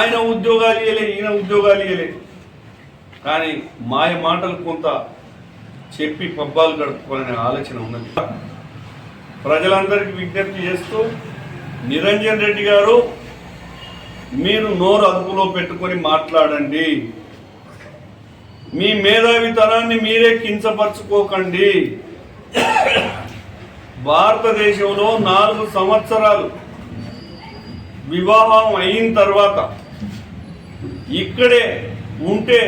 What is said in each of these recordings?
ఆయన ఉద్యోగాలు ఇయ్యలే ఈయన ఉద్యోగాలు ఇవ్వలే కానీ మాయ మాటలు కొంత చెప్పి పబ్బాలు గడుపుకోవాలనే ఆలోచన ఉన్నది. ప్రజలందరికీ విజ్ఞప్తి చేస్తూ నిరంజన్ రెడ్డి గారు మీరు నోరు అదుపులో పెట్టుకొని మాట్లాడండి. మీ మేధావితనాన్ని మీరే కించపరచుకోకండి. భారతదేశంలో నాలుగు సంవత్సరాలు వివాహం అయిన తర్వాత ఇక్కడే ఉంటే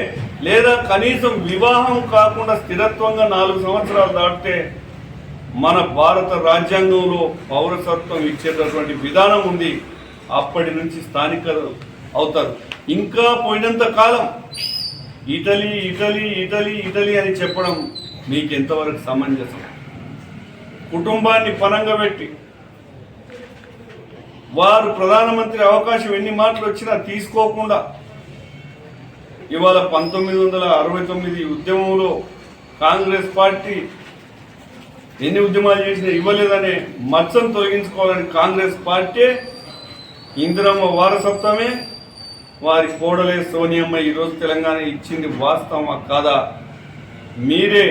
లేదా కనీసం వివాహం కాకుండా స్థిరత్వంగా నాలుగు సంవత్సరాలు దాటితే మన భారత రాజ్యాంగంలో పౌరసత్వం ఇచ్చేటటువంటి విధానం ఉంది. అప్పటి నుంచి స్థానికలు అవుతారు. ఇంకా పోయినంత కాలం ఇటలీ ఇటలీ ఇటలీ ఇటలీ అని చెప్పడం మీకు ఎంతవరకు సమంజసం? కుటుంబాన్ని పనంగా పెట్టి వారు ప్రధానమంత్రి అవకాశం ఎన్ని మాటలు వచ్చినా తీసుకోకుండా ఇవాళ పంతొమ్మిది వందల అరవై తొమ్మిది ఉద్యమంలో కాంగ్రెస్ పార్టీ ఎన్ని ఉద్యమాలు చేసినా ఇవ్వలేదనే మచ్చను తొలగించుకోవాలని కాంగ్రెస్ పార్టీ ఇందిరమ్మ వారసత్వమే. వారి కోడలే సోనియమ్మ ఈరోజు తెలంగాణ ఇచ్చింది వాస్తవమా కాదా? మీరే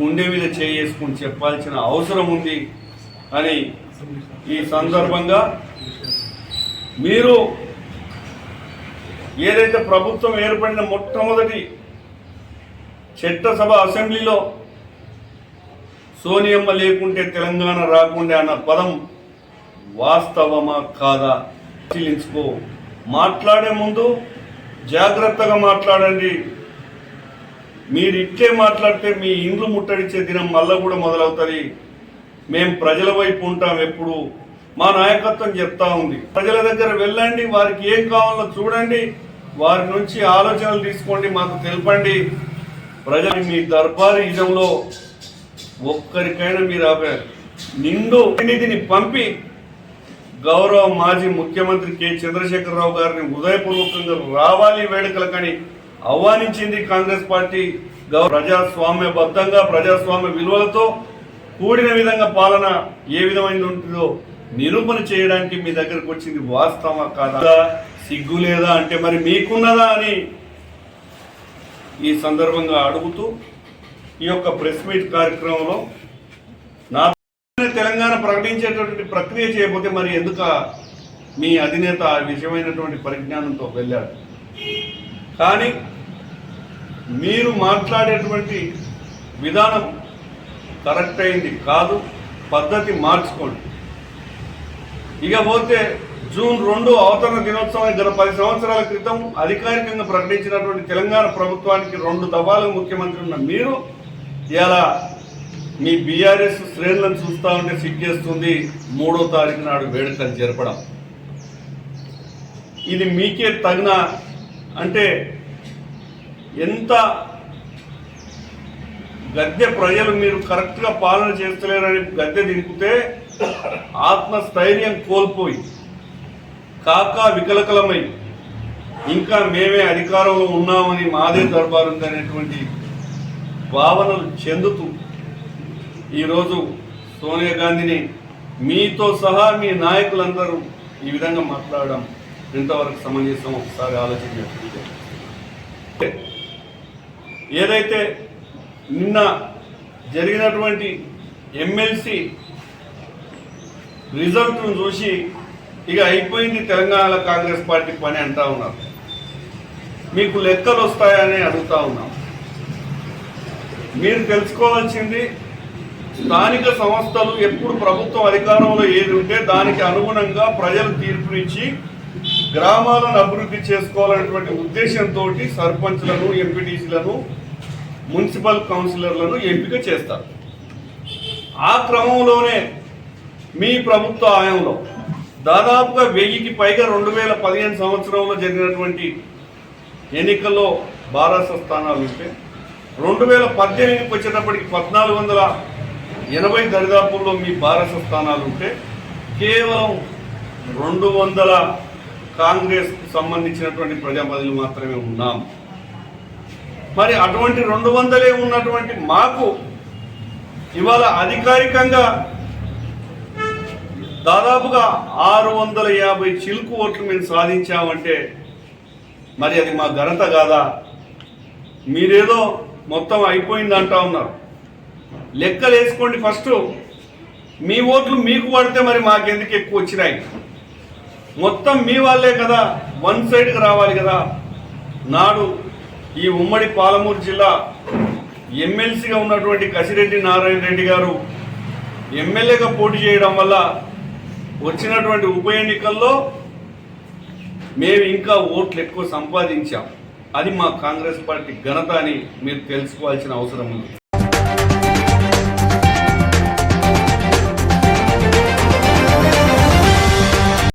గుండె మీద చేసుకుని చెప్పాల్సిన అవసరం ఉంది అని ఈ సందర్భంగా మీరు ఏదైతే ప్రభుత్వం ఏర్పడిన మొట్టమొదటి చట్టసభ అసెంబ్లీలో సోనియమ్మ లేకుంటే తెలంగాణ రాకుండే అన్న పదం వాస్తవమా కాదా పరిశీలించుకో మాట్లాడే ముందు జాగ్రత్తగా మాట్లాడండి. మీరు ఇట్లే మాట్లాడితే మీ ఇండ్లు ముట్టడిచ్చే దినం మళ్ళా కూడా మొదలవుతుంది. మేము ప్రజల వైపు ఉంటాం ఎప్పుడు. మా నాయకత్వం చెప్తా ఉంది. ప్రజల దగ్గర వెళ్ళండి వారికి ఏం కావాలో చూడండి. వారి నుంచి ఆలోచనలు తీసుకోండి మాకు తెలపండి. ప్రజలు మీ దర్బారు ఇదంలో ఒక్కరికైనా మీరు ఆపారు నిండు నిధిని పంపి గౌరవ మాజీ ముఖ్యమంత్రి కె. చంద్రశేఖరరావు గారిని ఉదయపూర్వకంగా రావాలి వేడుకలకని ఆహ్వానించింది కాంగ్రెస్ పార్టీ గౌరవ ప్రజాస్వామ్యబద్ధంగా ప్రజాస్వామ్య విలువలతో కూడిన విధంగా పాలన ఏ విధమైన ఉంటుందో నిరూపణ చేయడానికి మీ దగ్గరకు వచ్చింది వాస్తవమా కాదా? సిగ్గు లేదా అంటే మరి మీకున్నదా అని ఈ సందర్భంగా అడుగుతూ ఈ యొక్క ప్రెస్ మీట్ కార్యక్రమంలో నా తెలంగాణ ప్రకటించేటటువంటి ప్రక్రియ చేయకపోతే మరి ఎందుక మీ అధినేత ఆ విషయమైనటువంటి పరిజ్ఞానంతో వెళ్ళాడు? కానీ మీరు మాట్లాడేటువంటి విధానం కరెక్ట్ అయింది కాదు పద్ధతి మార్చుకోండి. ఇకపోతే జూన్ రెండు అవతరణ దినోత్సవం గత పది సంవత్సరాల క్రితం అధికారికంగా ప్రకటించినటువంటి తెలంగాణ ప్రభుత్వానికి రెండు దఫాలు ముఖ్యమంత్రి ఉన్న మీరు ఇలా మీ బీఆర్ఎస్ శ్రేణులను చూస్తూ ఉంటే సిగ్గేస్తుంది మూడో తారీఖు నాడు వేడుకలు జరపడం. ఇది మీకే తగిన అంటే ఎంత గద్దె ప్రజలు మీరు కరెక్ట్గా పాలన చేస్తలేరని గద్దె దింపితే ఆత్మస్థైర్యం కోల్పోయి కాకా వికలకలమై. ఇంకా మేమే అధికారంలో ఉన్నామని మాదే దర్బారు ఉందనేటువంటి భావనలు చెందుతూ ఈరోజు సోనియా గాంధీని మీతో సహా మీ నాయకులందరూ ఈ విధంగా మాట్లాడడం ఎంతవరకు సమంజసం. ఒకసారి ఆలోచించండి ఏదైతే నిన్న జరిగినటువంటి ఎమ్మెల్సీ రిజల్ట్ను చూసి ఇక అయిపోయింది తెలంగాణ కాంగ్రెస్ పార్టీ పని అంటా ఉన్నారు. మీకు లెక్కలు వస్తాయని అడుగుతా ఉన్నాం. మీరు తెలుసుకోవాల్సింది స్థానిక సంస్థలు ఎప్పుడు ప్రభుత్వం అధికారంలో ఏది ఉంటే దానికి అనుగుణంగా ప్రజలు తీర్పునిచ్చి గ్రామాలను అభివృద్ధి చేసుకోవాలనేటువంటి ఉద్దేశంతో సర్పంచ్లను ఎంపీటీసీలను మున్సిపల్ కౌన్సిలర్లను ఎంపిక చేస్తారు. ఆ క్రమంలోనే మీ ప్రభుత్వ ఆయంలో దాదాపుగా వెయ్యికి పైగా రెండు వేల పదిహేను సంవత్సరంలో జరిగినటువంటి ఎన్నికల్లో బారాస స్థానాలు ఉంటే రెండు వేల పద్దెనిమిదికి వచ్చేటప్పటికి పద్నాలుగు వందల ఎనభై దరిదాపుల్లో మీ బారస స్థానాలు ఉంటే కేవలం రెండు వందల కాంగ్రెస్కు సంబంధించినటువంటి ప్రజాపతిలు మాత్రమే ఉన్నాం. మరి అటువంటి రెండు వందలే ఉన్నటువంటి మాకు ఇవాళ అధికారికంగా దాదాపుగా ఆరు వందల యాభై చిలుకు ఓట్లు మేము సాధించామంటే మరి అది మా ఘనత కాదా? మీరేదో మొత్తం అయిపోయింది అంటా ఉన్నారు. లెక్కలు వేసుకోండి ఫస్ట్. మీ ఓట్లు మీకు పడితే మరి మాకెందుకు ఎక్కువ వచ్చినాయి? మొత్తం మీ వాళ్ళే కదా వన్ సైడ్కి రావాలి కదా. నాడు ఈ ఉమ్మడి పాలమూరు జిల్లా ఎమ్మెల్సీగా ఉన్నటువంటి కసిరెడ్డి నారాయణ రెడ్డి గారు ఎమ్మెల్యేగా పోటీ చేయడం వల్ల వచ్చినటువంటి ఉప ఎన్నికల్లో మేము ఇంకా ఓట్లు ఎక్కువ సంపాదించాం. అది మా కాంగ్రెస్ పార్టీ ఘనత అని మీరు తెలుసుకోవాల్సిన అవసరం ఉంది.